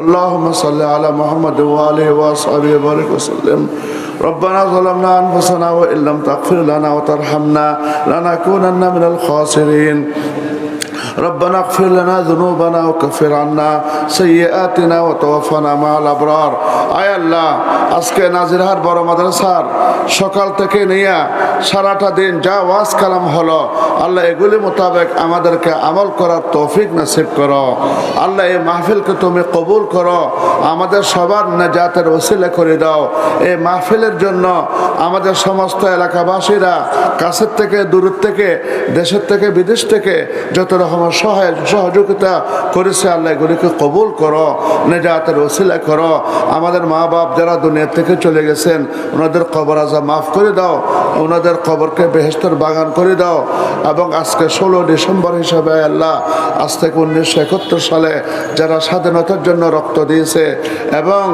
اللهم صل على محمد وآله وأصحابه وبارك وسلم. ربنا ظلمنا أنفسنا وإن لم تغفر لنا وترحمنا لنكونن من الخاسرين. ربنا اغفر لنا ذنوبنا وكفر عنا سيئاتنا وتوفنا مع الأبرار আয় আল্লাহ আজকে নাজিরহাট বড় মাদ্রাসার সকাল থেকে নিয়ে সারাটা দিন যা ওয়াজ কালাম হলো আল্লাহ এগুলি মোতাবেক আমাদেরকে আমল করার তৌফিক নসিব করো আল্লাহ এই মাহফিলকে তুমি কবুল করো আমাদের সবার নাজাতের ওসিলে করে দাও এই মাহফিলের জন্য আমাদের সমস্ত এলাকাবাসীরা কাছের থেকে দূরের থেকে দেশের থেকে বিদেশ থেকে যত রকমের সহায় সহযোগিতা করেছে আল্লাহ, এগুলিকে কবুল করো, নেজাতের ওসিলা করো। আমাদের মা বাপ যারা দুনিয়া থেকে চলে গেছেন, ওনাদের কবর আজা মাফ করে দাও, ওনাদের কবরকে বেহেস্তের বাগান করে দাও। এবং আজকে ষোলো ডিসেম্বর হিসাবে আল্লাহ, আজ থেকে উনিশশো একাত্তর সালে যারা স্বাধীনতার জন্য রক্ত দিয়েছে এবং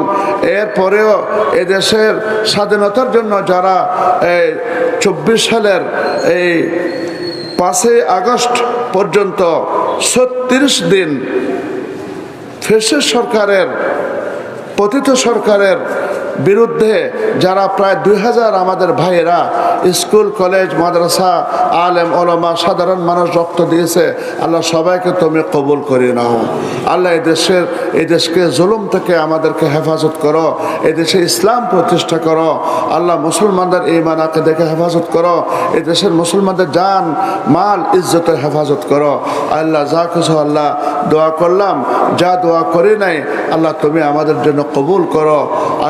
এরপরেও এদেশের স্বাধীনতার জন্য যারা এই চব্বিশ সালের এই পাঁচই আগস্ট পর্যন্ত ছত্রিশ দিন ফেসের সরকারের পতিত সরকারের বিরুদ্ধে যারা প্রায় দুই হাজার আমাদের ভাইয়েরা স্কুল, কলেজ, মাদ্রাসা, আলেম, ওলমা, সাধারণ মানুষ রক্ত দিয়েছে, আল্লাহ সবাইকে তুমি কবুল করে নাও। আল্লাহ এই দেশের, এই দেশকে জুলুম থেকে আমাদেরকে হেফাজত করো, এই দেশে ইসলাম প্রতিষ্ঠা করো, আল্লাহ মুসলমানদের ইমান দেখে হেফাজত করো, এই দেশের মুসলমানদের জান, মাল ইজ্জতের হেফাজত করো। আল্লাহ যা কিছু আল্লাহ দোয়া করলাম, যা দোয়া করি নাই, আল্লাহ তুমি আমাদের জন্য কবুল করো।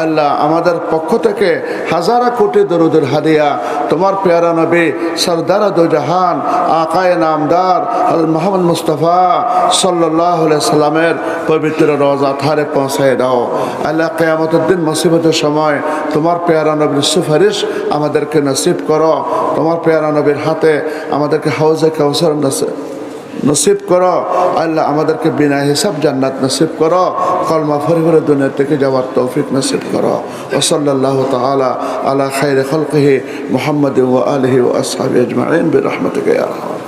আল্লাহ আমাদের পক্ষ থেকে হাজারা কোটি দরুদের হাদিয়া। তোমার পেয়ারা নবী সরদার দু জাহান আকায় নামদার মোহাম্মদ মুস্তফা সাল্লাহ সাল্লামের পবিত্র রোজা থারে পৌঁছায় দাও। আল্লাহ কেয়ামতের দিন মুসিবতের সময় তোমার পেয়ারা নবীর সুপারিশ আমাদেরকে নসিব করো। তোমার পেয়ারা নবীর হাতে আমাদেরকে হাউজে কাউসার নসিব নসিব করো আল্লাহ আমাদেরকে বিনা হিসাব জান্নাত নসিব করো কলমা ফরি ফরে দুনিয়া থেকে যাওয়ার তৌফিক নসিব করো ওসল্লাহ তালা আলা খাইর খলকহি মোহাম্মদ ও আলহি ও আসহাবি আজমাইন বিরহমতিকে আরহাম